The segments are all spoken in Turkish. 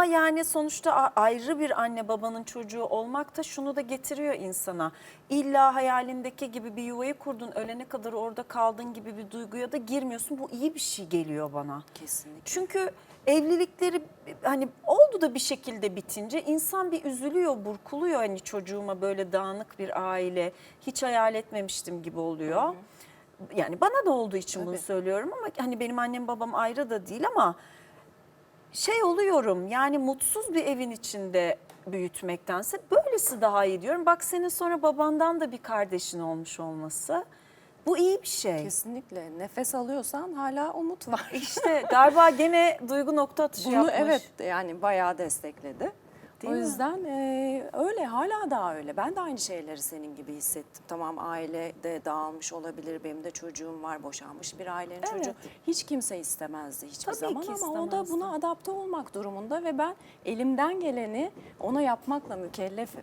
Ama yani sonuçta ayrı bir anne babanın çocuğu olmak da şunu da getiriyor insana. İlla hayalindeki gibi bir yuvayı kurdun, ölene kadar orada kaldın gibi bir duyguya da girmiyorsun. Bu iyi bir şey geliyor bana. Kesinlikle. Çünkü evlilikleri hani oldu da bir şekilde bitince insan bir üzülüyor, burkuluyor hani çocuğuma böyle dağınık bir aile hiç hayal etmemiştim gibi oluyor. Yani bana da olduğu için bunu Tabii. söylüyorum ama hani benim annem babam ayrı da değil ama şey oluyorum yani mutsuz bir evin içinde büyütmektense böylesi daha iyi diyorum. Bak senin sonra babandan da bir kardeşin olmuş olması bu iyi bir şey. Kesinlikle. Nefes alıyorsan hala umut var. İşte galiba gene duygu nokta atışı Bunu yapmış. evet yani bayağı destekledi. Değil o mi? yüzden e, öyle hala daha öyle. Ben de aynı şeyleri senin gibi hissettim. Tamam aile de dağılmış olabilir. Benim de çocuğum var. Boşanmış bir ailenin Evet. çocuğu. Hiç kimse istemezdi hiçbir Tabii zaman ama o da istemezdi. buna adapte olmak durumunda ve ben elimden geleni ona yapmakla mükellefim.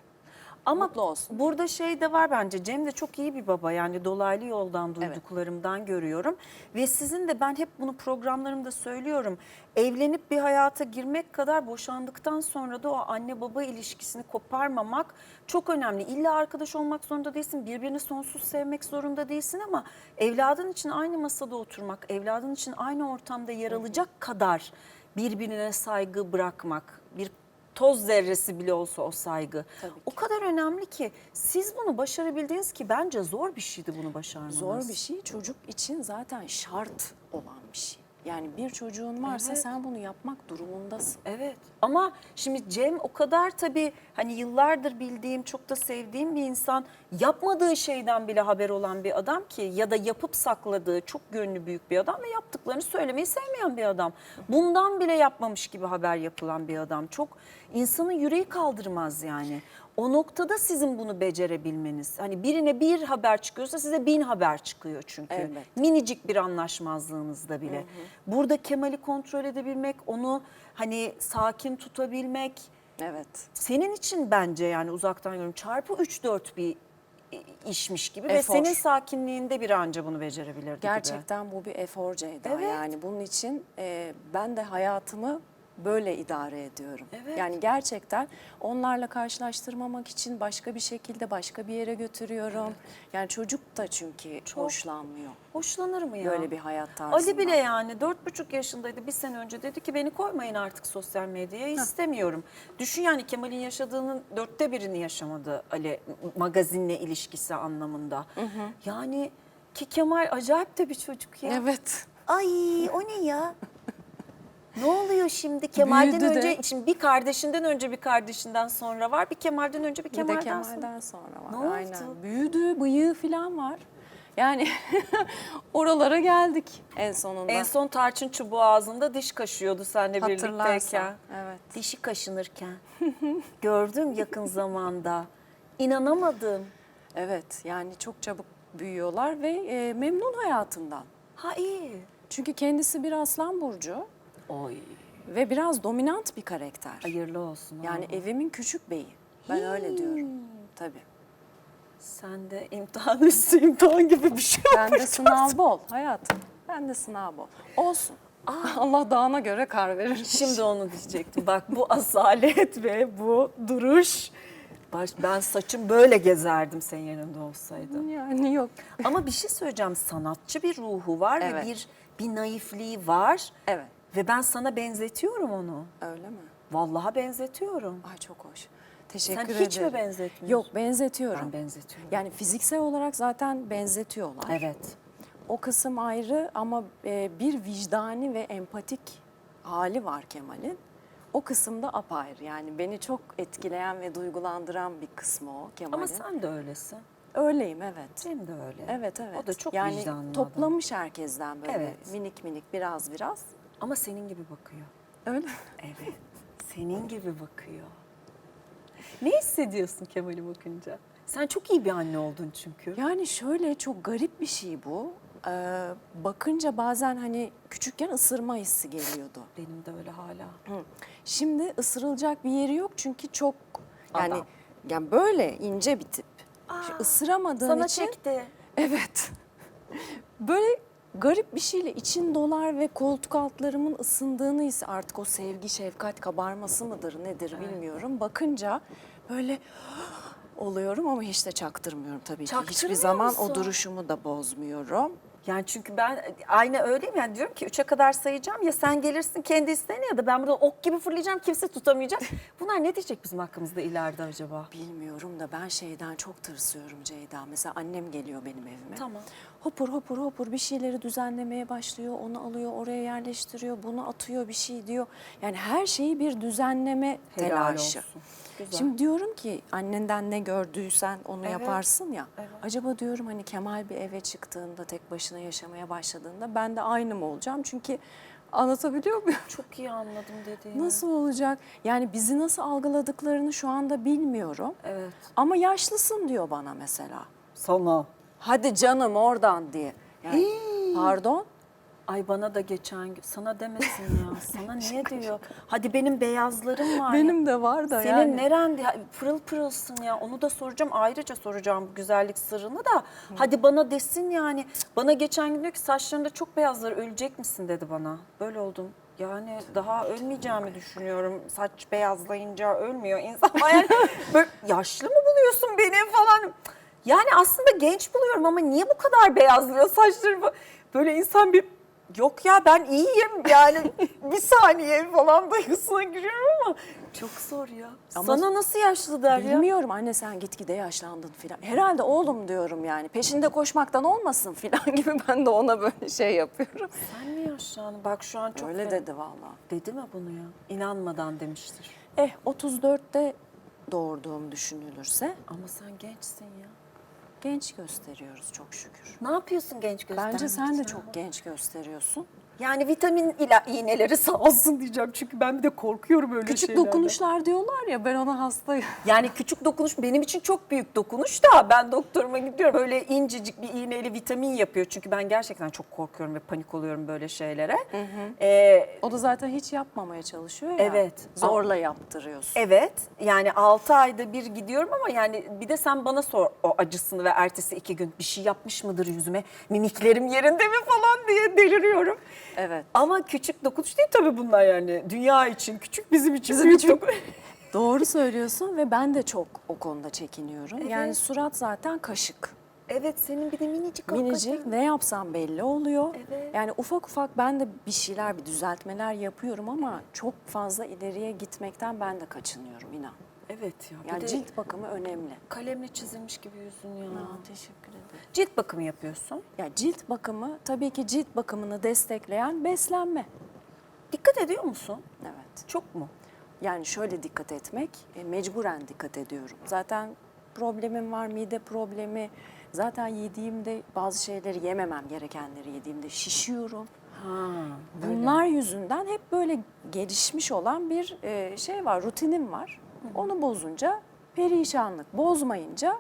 Ama Mutlu olsun. burada şey de var bence Cem de çok iyi bir baba yani dolaylı yoldan duyduklarımdan görüyorum. Ve sizin de ben hep bunu programlarımda söylüyorum. Evlenip bir hayata girmek kadar boşandıktan sonra da o anne baba ilişkisini koparmamak çok önemli. İlla arkadaş olmak zorunda değilsin, birbirini sonsuz sevmek zorunda değilsin ama evladın için aynı masada oturmak, evladın için aynı ortamda yer alacak kadar birbirine saygı bırakmak, bir toz zerresi bile olsa o saygı. O kadar önemli ki siz bunu başarabildiniz ki bence zor bir şeydi bunu başarmanız. Zor bir şey çocuk için zaten şart olan bir şey. Yani bir çocuğun varsa Evet. sen bunu yapmak durumundasın. Evet ama şimdi Cem o kadar tabii hani yıllardır bildiğim çok da sevdiğim bir insan yapmadığı şeyden bile haber olan bir adam ki ya da yapıp sakladığı çok gönlü büyük bir adam ve yaptıklarını söylemeyi sevmeyen bir adam. Bundan bile yapmamış gibi haber yapılan bir adam. Çok insanın yüreği kaldırmaz yani. O noktada sizin bunu becerebilmeniz. Hani birine bir haber çıkıyorsa size bin haber çıkıyor çünkü. Elbette. Minicik bir anlaşmazlığınızda bile. Burada Kemal'i kontrol edebilmek, onu hani sakin tutabilmek Evet. senin için bence yani uzaktan görüyorum çarpı 3-4 bir işmiş gibi ve Efor. senin sakinliğinde bir anca bunu becerebilirdi gibi. Gerçekten bu bir efor Ceyda. Evet. Yani bunun için e, ben de hayatımı böyle idare ediyorum. Evet. Yani gerçekten onlarla karşılaştırmamak için başka bir şekilde başka bir yere götürüyorum. Yani çocuk da çünkü hoşlanmıyor Hoşlanır mı ya? böyle bir hayat tarzından. Ali bile yani dört buçuk yaşındaydı bir sene önce dedi ki beni koymayın artık sosyal medyaya istemiyorum. Düşün yani Kemal'in yaşadığının dörtte birini yaşamadı Ali magazinle ilişkisi anlamında. Yani ki Kemal acayip de bir çocuk ya. Evet. Ay o ne ya? Ne oluyor şimdi? Kemal'den Büyüdü de. önce, şimdi bir kardeşinden önce bir kardeşinden sonra var. Bir Kemal'den önce bir Bir Kemal'den, de Kemal'den sonra. sonra, Ne var. oldu? Aynen. Büyüdü, bıyığı falan var. Yani oralara geldik en sonunda. En son tarçın çubuğu ağzında diş kaşıyordu seninle birlikteyken. Evet. Dişi kaşınırken. Gördüm yakın zamanda. İnanamadım. Evet yani çok çabuk büyüyorlar ve e, memnun hayatından. Ha iyi. Çünkü kendisi bir aslan burcu Oy. ve biraz dominant bir karakter. Hayırlı olsun. Yani ha. evimin küçük beyi. Ben öyle diyorum. Tabii. Sen de imtihan üstü imtihan gibi bir şey Ben de sınav bol hayatım. Ben de sınav bol. Olsun. Allah dağına göre kar verir. Şimdi onu diyecektim. Bak bu asalet ve bu duruş. Baş, ben saçım böyle gezerdim senin yanında olsaydım. yani yok. Ama bir şey söyleyeceğim. Sanatçı bir ruhu var Evet. ve bir bir naifliği var. Evet. Ve ben sana benzetiyorum onu. Öyle mi? Vallahi benzetiyorum. Ay çok hoş. Teşekkür Sen ederim. hiç mi benzetmiyorsun? Yok benzetiyorum. Ben benzetiyorum. Yani fiziksel olarak zaten benzetiyorlar. Evet. O kısım ayrı ama e, bir vicdani ve empatik hali var Kemal'in. O kısımda apayrı. Yani beni çok etkileyen ve duygulandıran bir kısmı o Kemal'in. Ama sen de öylesin. Öyleyim evet. Cem de öyle. Evet evet. O da çok yani vicdanlı adam. toplamış herkesten böyle Evet. minik minik biraz biraz. Ama senin gibi bakıyor. Öyle. Evet. Senin gibi bakıyor. Ne hissediyorsun Kemal'i bakınca? Sen çok iyi bir anne oldun çünkü. Yani şöyle çok garip bir şey bu. Ee, bakınca bazen hani küçükken ısırma hissi geliyordu. Benim de öyle hala. Hı. Şimdi ısırılacak bir yeri yok çünkü çok yani Adam. yani böyle ince bir tip. Şimdi ısıramadığın Sana için çekti. evet. Böyle garip bir şeyle için dolar ve koltuk altlarımın ısındığını his artık o sevgi, şefkat kabarması mıdır nedir bilmiyorum. Bakınca böyle oluyorum ama hiç de çaktırmıyorum tabii ki. Hiçbir Çaktırmıyor zaman musun? o duruşumu da bozmuyorum. Yani çünkü ben aynı öyleyim yani diyorum ki üçe kadar sayacağım ya sen gelirsin kendi isteğine ya da ben burada ok gibi fırlayacağım kimse tutamayacak. Bunlar ne diyecek bizim hakkımızda ileride acaba? Bilmiyorum da ben şeyden çok tırsıyorum Ceyda. Mesela annem geliyor benim evime. Tamam. Hopur hopur hopur bir şeyleri düzenlemeye başlıyor. Onu alıyor oraya yerleştiriyor. Bunu atıyor bir şey diyor. Yani her şeyi bir düzenleme Helal telaşı. olsun. Güzel. Şimdi diyorum ki annenden ne gördüysen onu Evet, yaparsın ya. evet. Acaba diyorum hani Kemal bir eve çıktığında tek başına yaşamaya başladığında ben de aynı mı olacağım? Çünkü anlatabiliyor muyum? Çok iyi anladım dediğini. Nasıl olacak? Yani bizi nasıl algıladıklarını şu anda bilmiyorum. Evet. Ama yaşlısın diyor bana mesela. Sana. Hadi canım oradan diye. Yani, pardon? Ay bana da geçen gün sana demesin ya. Sana niye diyor? Hadi benim beyazlarım var. Benim de var da Senin yani. neren diye- pırıl pırılsın ya. Onu da soracağım ayrıca soracağım bu güzellik sırrını da. Hadi bana desin yani. Bana geçen gün diyor ki saçlarında çok beyazlar ölecek misin? dedi bana. Böyle oldum. Yani daha ölmeyeceğimi düşünüyorum. Saç beyazlayınca ölmüyor insan. Yani böyle yaşlı mı buluyorsun beni? falan. Yani aslında genç buluyorum ama niye bu kadar beyazlıyor saçlarımı? Böyle insan bir Yok ya ben iyiyim yani bir saniye falan duyusuna giriyorum ama çok zor ya. Ama Sana nasıl yaşlı der ya? Bilmiyorum anne sen gitgide yaşlandın filan. Herhalde oğlum diyorum yani. Peşinde koşmaktan olmasın filan gibi ben de ona böyle şey yapıyorum. Sen mi yaşlandın? Bak şu an çok Öyle fena. dedi vallahi. Dedi mi bunu ya? İnanmadan demiştir. Eh 34'te doğurduğum düşünülürse Ama sen gençsin ya. Genç gösteriyoruz çok şükür. Ne yapıyorsun genç göstermek Bence sen de için? çok genç gösteriyorsun. Yani vitamin ila iğneleri sağ olsun diyeceğim. Çünkü ben bir de korkuyorum öyle Küçük şeylerden. dokunuşlar diyorlar ya ben ona hastayım. Yani küçük dokunuş benim için çok büyük dokunuş da ben doktoruma gidiyorum. Böyle incecik bir iğneyle vitamin yapıyor. Çünkü ben gerçekten çok korkuyorum ve panik oluyorum böyle şeylere. Ee, O da zaten hiç yapmamaya çalışıyor ya. Evet. Zorla yaptırıyorsun. Evet yani 6 ayda bir gidiyorum ama yani bir de sen bana sor o acısını ve ertesi iki gün bir şey yapmış mıdır yüzüme mimiklerim yerinde mi falan diye deliriyorum. Evet. Ama küçük dokunuş değil tabii bunlar yani dünya için küçük bizim için Bizim büyük için-. Doğru söylüyorsun ve ben de çok o konuda çekiniyorum. Evet. Yani surat zaten kaşık. Evet senin bir de minicik Minicik hakikaten. ne yapsam belli oluyor. Evet. Yani ufak ufak ben de bir şeyler, bir düzeltmeler yapıyorum ama çok fazla ileriye gitmekten ben de kaçınıyorum inan. Evet ya. Bir Yani de cilt bakımı önemli. kalemle çizilmiş gibi yüzün ya. Aa, teşekkür ederim. Cilt bakımı yapıyorsun. Ya cilt bakımı tabii ki cilt bakımını destekleyen beslenme. Dikkat ediyor musun? Evet. Çok mu? Yani şöyle dikkat etmek, e, mecburen dikkat ediyorum. Zaten problemim var, mide problemi. Zaten yediğimde bazı şeyleri yememem gerekenleri yediğimde şişiyorum. Ha. Bunlar yüzünden hep böyle gelişmiş olan bir e, şey var, rutinim var. Onu bozunca perişanlık, bozmayınca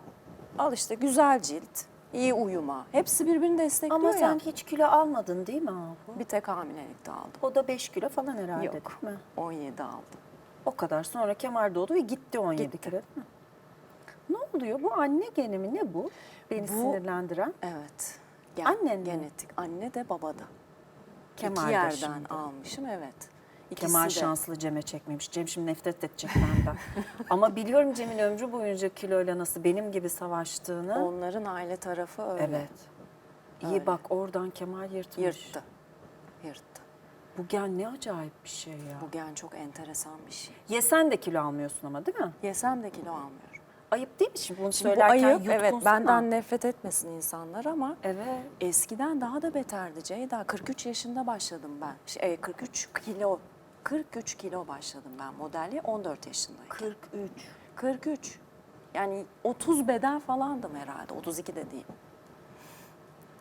al işte güzel cilt, iyi uyuma. Hepsi birbirini destekliyor Ama ya. sen hiç kilo almadın değil mi? Bir tek hamilelikte aldım. O da 5 kilo falan herhalde Yok, değil mi? 17 aldım. O kadar sonra Kemal doğdu ve gitti 17 Gitti. kilo değil mi? Ne oluyor? Bu anne geni mi? Ne bu? Beni Bu- sinirlendiren. Evet. Gen- Annen mi? Genetik. Anne de baba da. Kemal İki de yerden şimdi. almışım evet. İkisi Kemal de. şanslı Cem'e çekmemiş. Cem şimdi nefret edecek benden. Ama biliyorum Cem'in ömrü boyunca kiloyla nasıl benim gibi savaştığını. Onların aile tarafı öyle. Evet. İyi Öyle. bak oradan Kemal yırtmış. Yırttı. Yırttı. Bu gen ne acayip bir şey ya. Bu gen çok enteresan bir şey. Yesen de kilo almıyorsun ama değil mi? Yesem de kilo almıyorum. Ayıp değil mi şimdi bunu Şimdi bu söylerken ayıp evet benden nefret etmesin insanlar ama Evet. eskiden daha da beterdi Ceyda. 43 yaşında başladım ben. Şey, e, 43 kilo 43 kilo başladım ben modelliğe 14 yaşındayken. 43. 43. Yani 30 beden falandım herhalde. 32 de değil.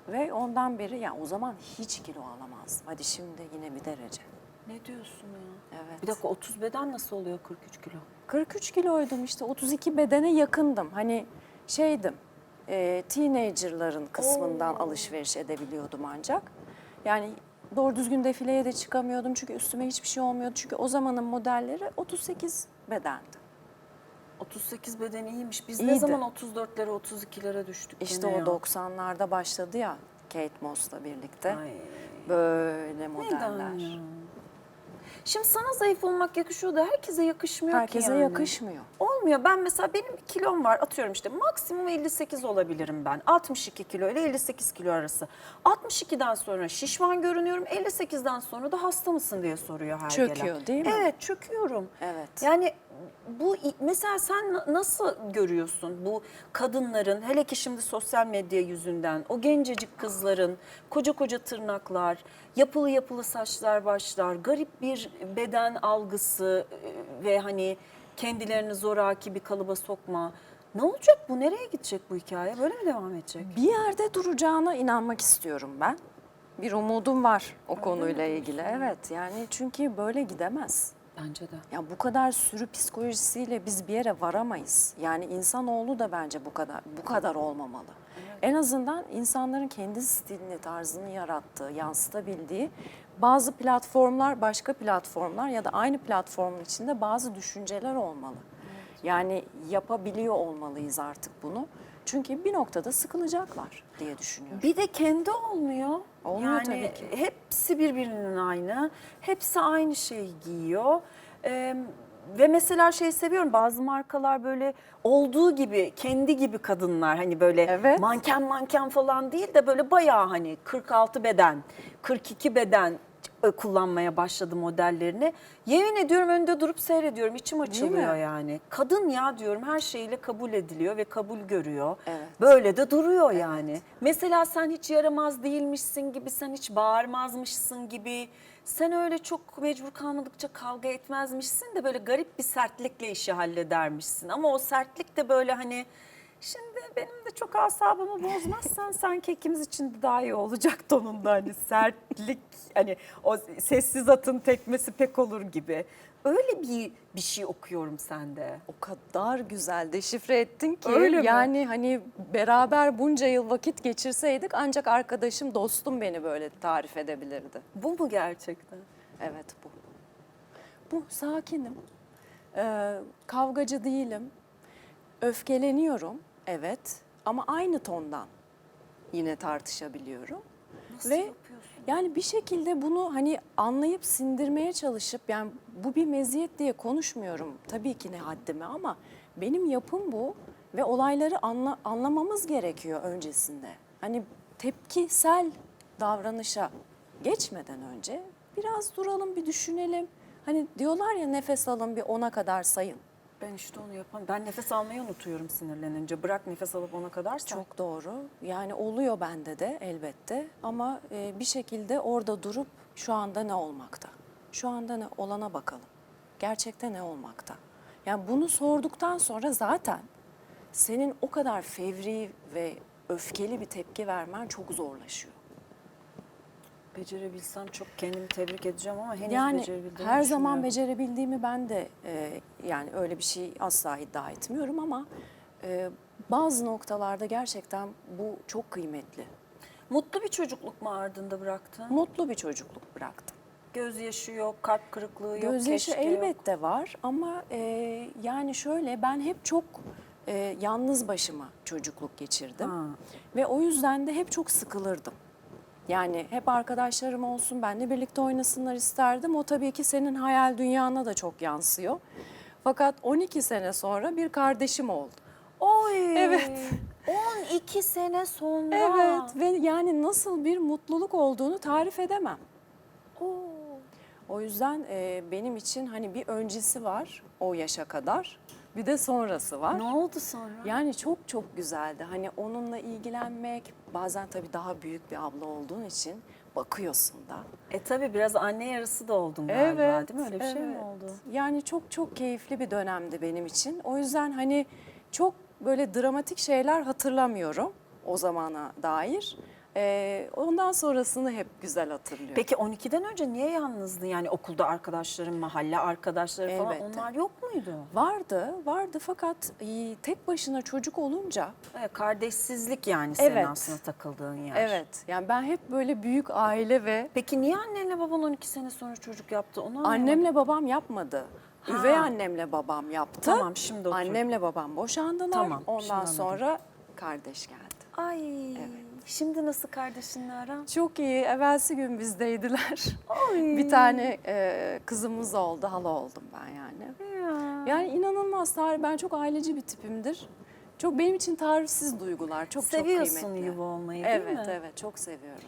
Ve ondan beri yani o zaman hiç kilo alamazdım. Hadi şimdi yine bir derece. Ne diyorsun ya? Evet. Bir dakika 30 beden nasıl oluyor 43 kilo? 43 kiloydum işte 32 bedene yakındım. Hani şeydim e, teenagerların kısmından alışveriş edebiliyordum ancak. Yani doğru düzgün defileye de çıkamıyordum çünkü üstüme hiçbir şey olmuyordu. Çünkü o zamanın modelleri 38 bedendi. 38 beden iyiymiş. Biz ne İyiydi. zaman 34'lere 32'lere düştük İşte gene o ya? 90'larda başladı ya Kate Moss'la birlikte. Ay. Böyle modeller. Neden ya? Şimdi sana zayıf olmak yakışıyor da herkese yakışmıyor Herkese ki yani. yakışmıyor. Olmuyor. Ben mesela benim kilom var atıyorum işte maksimum 58 olabilirim ben. 62 kilo ile 58 kilo arası. 62'den sonra şişman görünüyorum. 58'den sonra da hasta mısın diye soruyor her gelen. Çöküyor, değil mi? Evet çöküyorum. Evet. Yani bu mesela sen na- nasıl görüyorsun bu kadınların hele ki şimdi sosyal medya yüzünden o gencecik kızların koca koca tırnaklar, yapılı yapılı saçlar başlar, garip bir beden algısı e, ve hani kendilerini zoraki bir kalıba sokma. Ne olacak bu? Nereye gidecek bu hikaye? Böyle mi devam edecek? Bir yerde duracağına inanmak istiyorum ben. Bir umudum var o konuyla ilgili. Evet yani çünkü böyle gidemez. Bence de. Ya bu kadar sürü psikolojisiyle biz bir yere varamayız. Yani insanoğlu da bence bu kadar bu kadar olmamalı. En azından insanların kendi stilini, tarzını yarattığı, yansıtabildiği bazı platformlar, başka platformlar ya da aynı platformun içinde bazı düşünceler olmalı. Yani yapabiliyor olmalıyız artık bunu. Çünkü bir noktada sıkılacaklar diye düşünüyorum. Bir de kendi olmuyor. Olmuyor yani tabii ki. hepsi birbirinin aynı. Hepsi aynı şeyi giyiyor. Ee, ve mesela şey seviyorum bazı markalar böyle olduğu gibi kendi gibi kadınlar hani böyle Evet. manken manken falan değil de böyle bayağı hani 46 beden 42 beden kullanmaya başladı modellerini. Yemin ediyorum önünde durup seyrediyorum içim açılıyor yani. Kadın ya diyorum her şeyiyle kabul ediliyor ve kabul görüyor. Evet. Böyle de duruyor yani. Mesela sen hiç yaramaz değilmişsin gibi, sen hiç bağırmazmışsın gibi. Sen öyle çok mecbur kalmadıkça kavga etmezmişsin de böyle garip bir sertlikle işi halledermişsin. Ama o sertlik de böyle hani şimdi benim de çok asabımı bozmazsan sanki ikimiz için de daha iyi olacak tonunda hani sertlik hani o sessiz atın tekmesi pek olur gibi. Öyle bir bir şey okuyorum sende. o kadar güzel deşifre ettin ki Öyle mi? yani hani beraber bunca yıl vakit geçirseydik ancak arkadaşım dostum beni böyle tarif edebilirdi. Bu mu gerçekten? Evet bu. Bu sakinim. Ee, kavgacı değilim. Öfkeleniyorum evet ama aynı tondan yine tartışabiliyorum. Nasıl Ve yapıyorsun? yani bir şekilde bunu hani anlayıp sindirmeye çalışıp yani bu bir meziyet diye konuşmuyorum tabii ki ne haddime ama benim yapım bu ve olayları anla, anlamamız gerekiyor öncesinde. Hani tepkisel davranışa geçmeden önce biraz duralım bir düşünelim. Hani diyorlar ya nefes alın bir ona kadar sayın. Ben işte onu yapamam. Ben nefes almayı unutuyorum sinirlenince. Bırak nefes alıp ona kadar. Çok doğru. Yani oluyor bende de elbette ama e, bir şekilde orada durup şu anda ne olmakta? Şu anda ne olana bakalım. Gerçekte ne olmakta? Yani bunu sorduktan sonra zaten senin o kadar fevri ve öfkeli bir tepki vermen çok zorlaşıyor. Becerebilsem çok kendimi tebrik edeceğim ama henüz Yani becerebildiğimi her zaman becerebildiğimi ben de e, yani öyle bir şey asla iddia etmiyorum ama e, bazı noktalarda gerçekten bu çok kıymetli. Mutlu bir çocukluk mu ardında bıraktın? Mutlu bir çocukluk bıraktım. Gözyaşı yok, kalp kırıklığı yok, Gözyaşı keşke yok. elbette var ama e, yani şöyle ben hep çok e, yalnız başıma çocukluk geçirdim. Ha. Ve o yüzden de hep çok sıkılırdım. Yani hep arkadaşlarım olsun, benle birlikte oynasınlar isterdim. O tabii ki senin hayal dünyana da çok yansıyor. Fakat 12 sene sonra bir kardeşim oldu. Oy. Evet. 12 sene sonra. Evet ve yani nasıl bir mutluluk olduğunu tarif edemem. Oo. O yüzden e, benim için hani bir öncesi var o yaşa kadar, bir de sonrası var. Ne oldu sonra? Yani çok çok güzeldi. Hani onunla ilgilenmek, bazen tabii daha büyük bir abla olduğun için bakıyorsun da. E tabii biraz anne yarısı da oldun galiba değil mi? Öyle bir şey mi evet. oldu? Yani çok çok keyifli bir dönemdi benim için. O yüzden hani çok böyle dramatik şeyler hatırlamıyorum o zamana dair. Ee, ondan sonrasını hep güzel hatırlıyorum. Peki 12'den önce niye yalnızdın? Yani okulda arkadaşların, mahalle arkadaşları falan Elbette. onlar yok muydu? Vardı, vardı fakat e, tek başına çocuk olunca Evet, kardeşsizlik yani senin Evet. aslında takıldığın yer. evet yani ben hep böyle büyük aile ve Peki niye annenle baban 12 sene sonra çocuk yaptı? Onu. Annemle babam yapmadı. Ha. Üvey annemle babam yaptı. Tamam, şimdi otur. Annemle babam boşandılar. Tamam, şimdi Ondan anladım. sonra kardeş geldi. Ay. Evet. Şimdi nasıl kardeşinle aran? Çok iyi. Evvelsi gün bizdeydiler. Ay. bir tane e, kızımız oldu. Hala oldum ben yani. Ya. Yani inanılmaz tarih. Ben çok aileci bir tipimdir. Çok benim için tarifsiz duygular. Çok Seviyorsun çok kıymetli. yuva olmayı değil Evet mi? evet çok seviyorum.